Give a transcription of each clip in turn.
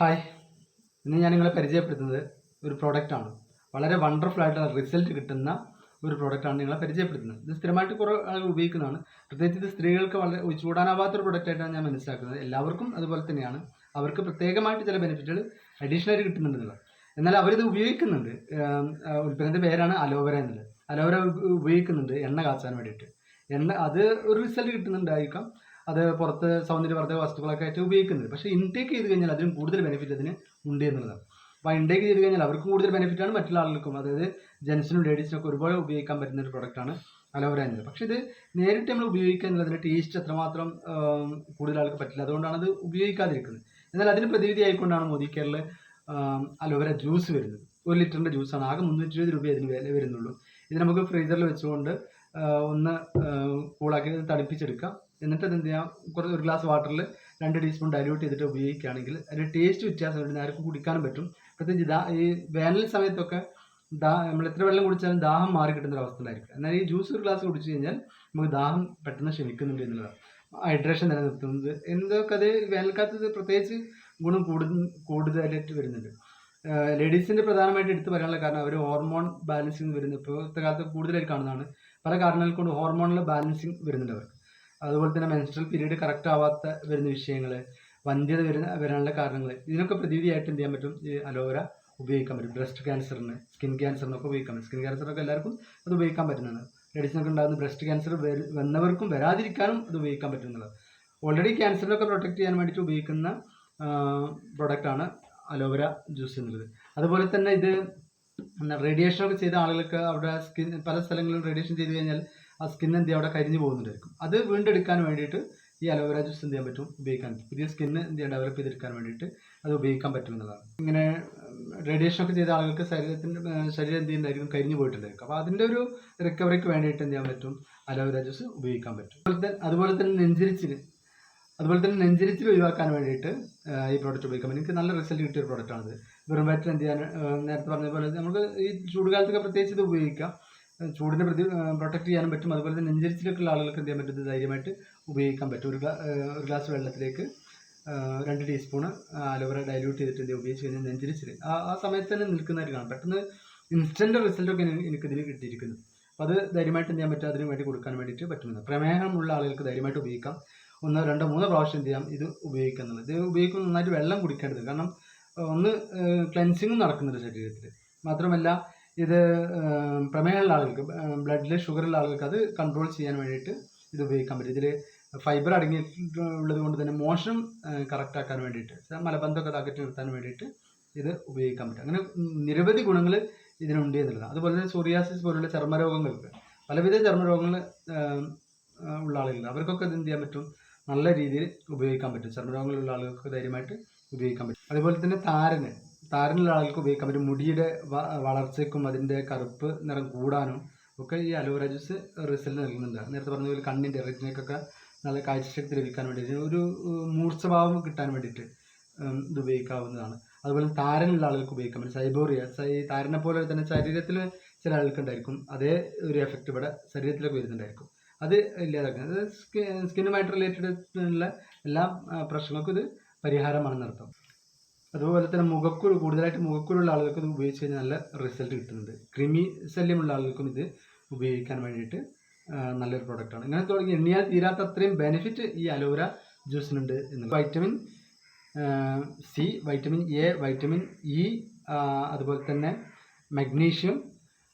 Hi. ഇന്ന് ഞാൻ നിങ്ങളെ പരിചയപ്പെടുത്തുന്നത് ഒരു പ്രോഡക്റ്റാണ് വളരെ വണ്ടർഫുൾ ആയിട്ടുള്ള റിസൾട്ട് കിട്ടുന്ന ഒരു പ്രോഡക്റ്റാണ് നിങ്ങളെ പരിചയപ്പെടുത്തുന്നത്. ഇത് സ്ഥിരമായിട്ട് കുറേ ആളുകൾ ഉപയോഗിക്കുന്നതാണ്. പ്രത്യേകിച്ച് ഇത് സ്ത്രീകൾക്ക് വളരെ ചൂടാനാവാത്തൊരു പ്രൊഡക്റ്റായിട്ടാണ് ഞാൻ മനസ്സിലാക്കുന്നത്. എല്ലാവർക്കും അതുപോലെ തന്നെയാണ്. അവർക്ക് പ്രത്യേകമായിട്ട് ചില ബെനിഫിറ്റുകൾ അഡീഷണൽ ആയിട്ട് കിട്ടുന്നുണ്ടെന്നുള്ളത്. എന്നാൽ അവരിത് ഉപയോഗിക്കുന്നുണ്ട്. ഉൽപ്പന്നത്തിന്റെ പേരാണ് അലോവേര എന്നുള്ളത്. അലോവേര ഉപ- ഉപയോഗിക്കുന്നുണ്ട് എണ്ണ കാച്ചാൻ വേണ്ടിയിട്ട്. എണ്ണ അത് ഒരു റിസൾട്ട് കിട്ടുന്നുണ്ടായിരിക്കാം. അത് പുറത്ത് സൗന്ദര്യവർദ്ധക വസ്തുക്കളൊക്കെ ആയിട്ട് ഉപയോഗിക്കുന്നത്. പക്ഷേ ഇൻടേക്ക് ചെയ്ത് കഴിഞ്ഞാൽ അതിനും കൂടുതൽ ബെനിഫിറ്റ് അതിന് ഉണ്ട് എന്നുള്ളതാണ്. അപ്പോൾ ഇൻടേക്ക് ചെയ്ത് കഴിഞ്ഞാൽ അവർക്കും കൂടുതൽ ബെനിഫിറ്റാണ് മറ്റുള്ള ആളുകൾക്കും. അതായത് ജെൻസിനും ഒക്കെ ഒരുപാട് ഉപയോഗിക്കാൻ പറ്റുന്ന ഒരു പ്രൊഡക്റ്റാണ് അലോവേര എന്നത് പക്ഷേ ഇത് നേരിട്ട് നമ്മൾ ഉപയോഗിക്കുക എന്നുള്ളത് അതിന്റെ ടേസ്റ്റ് എത്രമാത്രം ആം, കൂടുതൽ ആൾക്ക് പറ്റില്ല. അതുകൊണ്ടാണ് അത് ഉപയോഗിക്കാതിരിക്കുന്നത്. എന്നാൽ അതിന് പ്രതിവിധി ആയിക്കൊണ്ടാണ് Modi Kerala aloe vera juice വരുന്നത്. ഒരു ലിറ്ററിന്റെ ജ്യൂസാണ്. ആകെ മുന്നൂറ്റി ഇരുപത് രൂപ ഇതിന് വില വരുന്നുള്ളൂ. ഇത് നമുക്ക് ഫ്രീസറിൽ വെച്ചുകൊണ്ട് ഒന്ന് കൂളാക്കി തണുപ്പിച്ചെടുക്കാം. എന്നിട്ട് എന്ത് ചെയ്യാം കുറച്ച് ഒരു ഗ്ലാസ് വാട്ടറിൽ രണ്ട് ടീസ്പൂൺ ഡൈല്യൂട്ട് ചെയ്തിട്ട് ഉപയോഗിക്കുകയാണെങ്കിൽ അതിന്റെ ടേസ്റ്റ് വ്യത്യാസം ഉണ്ട്. ആർക്കും കുടിക്കാനും പറ്റും. പ്രത്യേകിച്ച് ദാ ഈ വേനൽ സമയത്തൊക്കെ ദാ നമ്മൾ എത്ര വെള്ളം കുടിച്ചാലും ദാഹം മാറി കിട്ടുന്ന ഒരു അവസ്ഥ ഉണ്ടായിരിക്കും. എന്നാൽ ഈ ജ്യൂസ് ഒരു ഗ്ലാസ് കുടിച്ചു കഴിഞ്ഞാൽ നമുക്ക് ദാഹം പെട്ടെന്ന് ക്ഷമിക്കുന്നുണ്ട് എന്നുള്ളതാണ്. ഹൈഡ്രേഷൻ നിലനിർത്തുന്നത് എന്തൊക്കെ അത് വേനൽക്കാലത്ത് പ്രത്യേകിച്ച് ഗുണം കൂടുതൽ കൂടുതലായിട്ട് വരുന്നുണ്ട്. ലേഡീസിന്റെ പ്രധാനമായിട്ട് എടുത്തു പറയാനുള്ള കാരണം അവർ ഹോർമോൺ ബാലൻസിങ് വരുന്നത് ഇപ്പോഴത്തെ കാലത്ത് കൂടുതലായിട്ട് കാണുന്നതാണ്. പല കാരണങ്ങൾ കൊണ്ട് ഹോർമോണിൽ ബാലൻസിങ് വരുന്നുണ്ട് അവർക്ക്. അതുപോലെ തന്നെ മെൻസ്ട്രൽ പീരീഡ് കറക്റ്റ് ആവാത്ത വരുന്ന വിഷയങ്ങൾ വന്ധ്യത വരുന്ന വരാനുള്ള കാരണങ്ങൾ ഇതിനൊക്കെ പ്രതിവിധിയായിട്ട് എന്ത് ചെയ്യാൻ പറ്റും? ഈ അലോവേര ഉപയോഗിക്കാൻ പറ്റും. ബ്രസ്റ്റ് ക്യാൻസറിന് സ്കിൻ ക്യാൻസറിനൊക്കെ ഉപയോഗിക്കാൻ പറ്റും. സ്കിൻ ക്യാൻസറൊക്കെ എല്ലാവർക്കും അത് ഉപയോഗിക്കാൻ പറ്റുന്നതാണ്. ലേഡീസിനൊക്കെ ഉണ്ടാകുന്ന ബ്രസ്റ്റ് ക്യാൻസർ വന്നവർക്കും വരാതിരിക്കാനും അത് ഉപയോഗിക്കാൻ പറ്റുന്നത് ഓൾറെഡി ക്യാൻസറിനൊക്കെ പ്രൊട്ടക്ട് ചെയ്യാൻ വേണ്ടിയിട്ട് ഉപയോഗിക്കുന്ന പ്രൊഡക്റ്റാണ് അലോവേര ജ്യൂസ് എന്നുള്ളത്. അതുപോലെ തന്നെ ഇത് റേഡിയേഷൻ ഒക്കെ ചെയ്ത ആളുകൾക്ക് അവിടെ സ്കിൻ പല സ്ഥലങ്ങളിലും റേഡിയേഷൻ ചെയ്ത് കഴിഞ്ഞാൽ ആ സ്കിൻ എന്ത് അവിടെ കരിഞ്ഞു പോകുന്നുണ്ടായിരിക്കും. അത് വീണ്ടെടുക്കാൻ വേണ്ടിയിട്ട് ഈ അലോവേര ജ്യൂസ് എന്ത് ചെയ്യാൻ പറ്റും? ഉപയോഗിക്കാൻ പുതിയ സ്കിന്ന് എന്ത് ചെയ്യാൻ ഡെവലപ്പ് ചെയ്തെടുക്കാൻ വേണ്ടിയിട്ട് അത് ഉപയോഗിക്കാൻ പറ്റും എന്നുള്ളതാണ് ഇങ്ങനെ റേഡിയേഷൻ ഒക്കെ ചെയ്ത ആളുകൾക്ക് ശരീരത്തിന്റെ ശരീരം എന്ത് ചെയ്യുന്നതായിരിക്കും കരിഞ്ഞു പോയിട്ടുണ്ടായിരിക്കും. അപ്പോൾ അതിന്റെ ഒരു റിക്കവറിക്ക് വേണ്ടിയിട്ട് എന്ത് ചെയ്യാൻ പറ്റും? അലോവേര ജ്യൂസ് ഉപയോഗിക്കാൻ പറ്റും. അതുപോലെ തന്നെ അതുപോലെ തന്നെ നെഞ്ചിരിച്ചിന് അതുപോലെ തന്നെ നെഞ്ചിരിച്ചിൽ ഒഴിവാക്കാൻ വേണ്ടിയിട്ട് ഈ പ്രോഡക്റ്റ് ഉപയോഗിക്കാം എനിക്ക് നല്ല റിസൾട്ട് കിട്ടിയ ഒരു പ്രോഡക്റ്റാണിത് വെറും വയറ്റിൽ എന്ത് ചെയ്യാൻ നേരത്തെ പറഞ്ഞ പോലെ നമുക്ക് ഈ ചൂടുകാലത്തൊക്കെ പ്രത്യേകിച്ച് ഇത് ഉപയോഗിക്കാം. ചൂടിനെ പ്രതി പ്രൊട്ടക്ട് ചെയ്യാനും പറ്റും. അതുപോലെ തന്നെ നെഞ്ചരിച്ചിലൊക്കെയുള്ള ആളുകൾക്ക് എന്ത് ചെയ്യാൻ പറ്റും? ഇത് ധൈര്യമായിട്ട് ഉപയോഗിക്കാൻ പറ്റും. ഒരു ഒരു ഗ്ലാസ് വെള്ളത്തിലേക്ക് രണ്ട് ടീസ്പൂൺ അലോവേര ഡൈല്യൂട്ട് ചെയ്തിട്ട് എന്ത് ഉപയോഗിച്ച് കഴിഞ്ഞാൽ നെഞ്ചരിച്ചിൽ ആ ആ സമയത്ത് തന്നെ നിൽക്കുന്നതായിട്ട് കാണാം. പെട്ടെന്ന് ഇൻസ്റ്റന്റ് റിസൾട്ടൊക്കെ എനിക്കിതിൽ കിട്ടിയിരിക്കുന്നു. അപ്പോൾ അത് ധൈര്യമായിട്ട് എന്ത് ചെയ്യാൻ പറ്റും? അതിന് വേണ്ടി കൊടുക്കാൻ വേണ്ടിയിട്ട് പറ്റുന്നത് പ്രമേഹമുള്ള ആളുകൾക്ക് ധൈര്യമായിട്ട് ഉപയോഗിക്കാം. ഒന്ന് രണ്ടോ മൂന്നോ പ്രാവശ്യം എന്ത് ചെയ്യാം? ഇത് ഉപയോഗിക്കാം എന്നുള്ളത്. ഇത് ഉപയോഗിക്കുമ്പോൾ നന്നായിട്ട് വെള്ളം കുടിക്കേണ്ടത് കാരണം ഒന്ന് ക്ലെൻസിങ്ങും നടക്കുന്നുണ്ട് ശരീരത്തിൽ മാത്രമല്ല ഇത് പ്രമേഹമുള്ള ആളുകൾക്ക് ബ്ലഡിൽ ഷുഗറുള്ള ആളുകൾക്ക് അത് കൺട്രോൾ ചെയ്യാൻ വേണ്ടിയിട്ട് ഇത് ഉപയോഗിക്കാൻ പറ്റും. ഇതിൽ ഫൈബർ അടങ്ങിയിട്ടുള്ളത് കൊണ്ട് തന്നെ മോശം കറക്റ്റ് ആക്കാൻ വേണ്ടിയിട്ട് മലബന്ധമൊക്കെ അകറ്റി നിർത്താൻ വേണ്ടിയിട്ട് ഇത് ഉപയോഗിക്കാൻ പറ്റും. അങ്ങനെ നിരവധി ഗുണങ്ങൾ ഇതിനുണ്ട് എന്നുള്ളതാണ്. അതുപോലെ തന്നെ സോറിയാസിസ് പോലുള്ള ചർമ്മരോഗങ്ങൾക്ക് പലവിധ ചർമ്മരോഗങ്ങൾ ഉള്ള ആളുകളുണ്ട്. അവർക്കൊക്കെ ഇത് എന്ത് ചെയ്യാൻ പറ്റും? നല്ല രീതിയിൽ ഉപയോഗിക്കാൻ പറ്റും. ചർമ്മരോഗങ്ങളുള്ള ആളുകൾക്ക് ധൈര്യമായിട്ട് ഉപയോഗിക്കാൻ പറ്റും. അതുപോലെ തന്നെ താരന് താരനുള്ള ആളുകൾക്ക് ഉപയോഗിക്കാം. പറ്റും മുടിയുടെ വളർച്ചയ്ക്കും അതിന്റെ കറുപ്പ് നിറം കൂടാനും ഒക്കെ ഈ അലോവേര ജ്യൂസ് റിസൾട്ട് നൽകുന്നുണ്ട്. നേരത്തെ പറഞ്ഞ പോലെ കണ്ണിന്റെ റെറ്റിനക്കൊക്കെ നല്ല കാഴ്ചശക്തി ലഭിക്കാൻ വേണ്ടിയിട്ട് ഒരു മൂർച്ചഭാവം കിട്ടാൻ വേണ്ടിയിട്ട് ഇത് ഉപയോഗിക്കാവുന്നതാണ്. അതുപോലെ താരനുള്ള ആളുകൾക്ക് ഉപയോഗിക്കാൻ പറ്റും സൈബോറിയ സൈ താരനെ പോലെ തന്നെ ശരീരത്തിൽ ചില ആൾക്ക് ഉണ്ടായിരിക്കും. അതേ ഒരു എഫക്റ്റ് ഇവിടെ ശരീരത്തിലൊക്കെ വരുന്നുണ്ടായിരിക്കും. അത് ഇല്ലാതാക്കുന്നത് സ്കിന്നുമായിട്ട് റിലേറ്റഡ് ഉള്ള എല്ലാ പ്രശ്നങ്ങൾക്കും ഇത് പരിഹാരമാണെന്ന് അർത്ഥം അതുപോലെ തന്നെ മുഖക്കുരു കൂടുതലായിട്ട് മുഖക്കുരുള്ള ആളുകൾക്ക് ഇത് ഉപയോഗിച്ച് കഴിഞ്ഞാൽ നല്ല റിസൾട്ട് കിട്ടുന്നുണ്ട്. ക്രിമി ശല്യമുള്ള ആളുകൾക്കും ഇത് ഉപയോഗിക്കാൻ വേണ്ടിയിട്ട് നല്ലൊരു പ്രൊഡക്റ്റാണ് ഇങ്ങനെ തുടങ്ങി എണ്ണിയാൽ തീരാത്ത അത്രയും ബെനിഫിറ്റ് ഈ അലോവേര ജ്യൂസിനുണ്ട് എന്ന് vitamin C vitamin A vitamin E അതുപോലെ തന്നെ മഗ്നീഷ്യം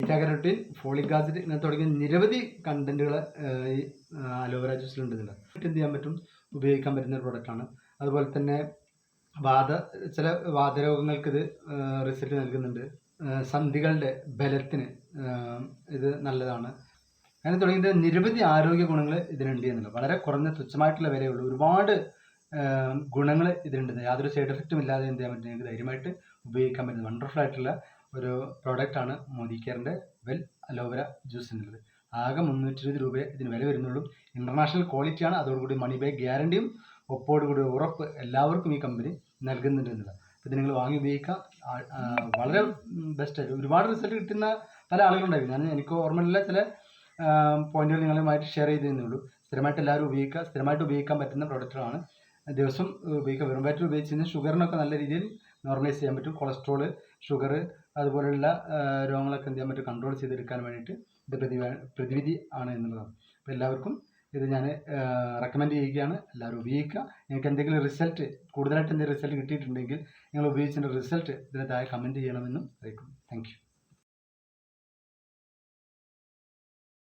ബീറ്റാകരോട്ടിൻ ഫോളിക് ആസിഡ് ഇങ്ങനെ തുടങ്ങിയ നിരവധി കണ്ടന്റുകൾ ഈ അലോവേര ജ്യൂസിലുണ്ട് എന്ത് ചെയ്യാൻ പറ്റും? ഉപയോഗിക്കാൻ പറ്റുന്ന ഒരു പ്രൊഡക്റ്റാണ് അതുപോലെ തന്നെ വാദ ചില വാദരോഗങ്ങൾക്ക് ഇത് റിസൾട്ട് നൽകുന്നുണ്ട്. സന്ധികളുടെ ബലത്തിന് ഇത് നല്ലതാണ്. അങ്ങനെ തുടങ്ങിയിട്ട് നിരവധി ആരോഗ്യ ഗുണങ്ങൾ ഇതിനുണ്ട് എന്നുള്ളത്. വളരെ കുറഞ്ഞ തുച്ഛമായിട്ടുള്ള വിലയുള്ളൂ. ഒരുപാട് ഗുണങ്ങൾ ഇതിനുണ്ട്. യാതൊരു സൈഡ് എഫക്റ്റും ഇല്ലാതെ എന്ത് ചെയ്യാൻ പറ്റും? ധൈര്യമായിട്ട് ഉപയോഗിക്കാൻ പറ്റുന്ന വണ്ടർഫുൾ ആയിട്ടുള്ള ഒരു പ്രോഡക്റ്റാണ് മോദി കെയറിന്റെ വെൽ അലോവേര ജ്യൂസ് എന്നുള്ളത്. ആകെ മുന്നൂറ്റി ഇരുപത് രൂപയെ ഇതിന് വില വരുന്നുള്ളൂ. ഇന്റർനാഷണൽ ക്വാളിറ്റിയാണ് അതോടുകൂടി മണി ബാക്ക് ഗ്യാരണ്ടിയും ഒപ്പോടുകൂടി ഉറപ്പ് എല്ലാവർക്കും ഈ കമ്പനി നൽകുന്നുണ്ട് എന്നുള്ളത് ഇത് നിങ്ങൾ വാങ്ങി ഉപയോഗിക്കുക വളരെ ബെസ്റ്റ് ഒരുപാട് റിസൾട്ട് കിട്ടുന്ന പല ആളുകളുണ്ടായിരുന്നു. ഞാൻ എനിക്ക് ഓർമ്മയില്ല ചില പോയിന്റുകൾ നിങ്ങളുമായിട്ട് ഷെയർ ചെയ്തേ ഉള്ളൂ. സ്ഥിരമായിട്ട് എല്ലാവരും ഉപയോഗിക്കുക. സ്ഥിരമായിട്ട് ഉപയോഗിക്കാൻ പറ്റുന്ന പ്രൊഡക്റ്റുകളാണ് ദിവസം ഉപയോഗിക്കുക. വെറും വയറ്റിൽ ഉപയോഗിച്ച് കഴിഞ്ഞാൽ ഷുഗറിനൊക്കെ നല്ല രീതിയിൽ നോർമലൈസ് ചെയ്യാൻ പറ്റും. കൊളസ്ട്രോൾ ഷുഗർ അതുപോലെയുള്ള രോഗങ്ങളൊക്കെ എന്ത് ചെയ്യാൻ പറ്റും? കൺട്രോൾ ചെയ്തെടുക്കാൻ വേണ്ടിയിട്ട് ഇത് പ്രതിവ പ്രതിവിധി ആണ് എന്നുള്ളതാണ്. അപ്പോൾ എല്ലാവർക്കും ഇത് ഞാൻ റെക്കമെൻഡ് ചെയ്യുകയാണ്. എല്ലാവരും ഉപയോഗിക്കുക. നിങ്ങൾക്ക് എന്തെങ്കിലും റിസൾട്ട് കൂടുതലായിട്ട് എന്തെങ്കിലും റിസൾട്ട് കിട്ടിയിട്ടുണ്ടെങ്കിൽ നിങ്ങൾ ഉപയോഗിച്ചതിന്റെ റിസൾട്ട് ഇതിന് താഴെ കമന്റ് ചെയ്യണമെന്നും അറിയിക്കും താങ്ക്